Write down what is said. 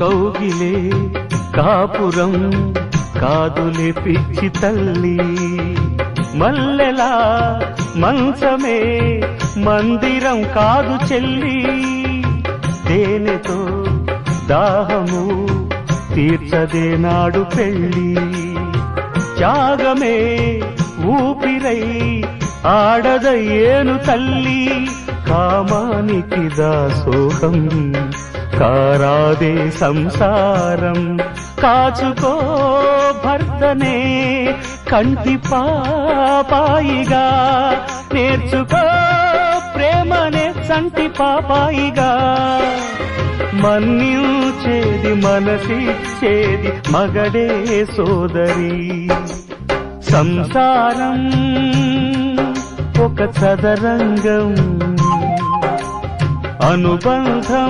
కౌగిలే కాపురం కాదులే పిచ్చి తల్లి. మల్లెలా మంచమే మందిరం కాదు చెల్లి. తేనెతో దాహము తీర్చదే నాడు పెళ్ళి. త్యాగమే ఊపిరై ఆడదయ్యేను తల్లి కామానికి దాసోహం. కారాదే సంసారం కాచుకో భర్తనే కంటి పాపాయిగా. నేర్చుకో ప్రేమనే సంటి పాపాయిగా. మన్నించేది మనసిచ్చేది మగడే సోదరి. సంసారం ఒక చదరంగం అనుబంధం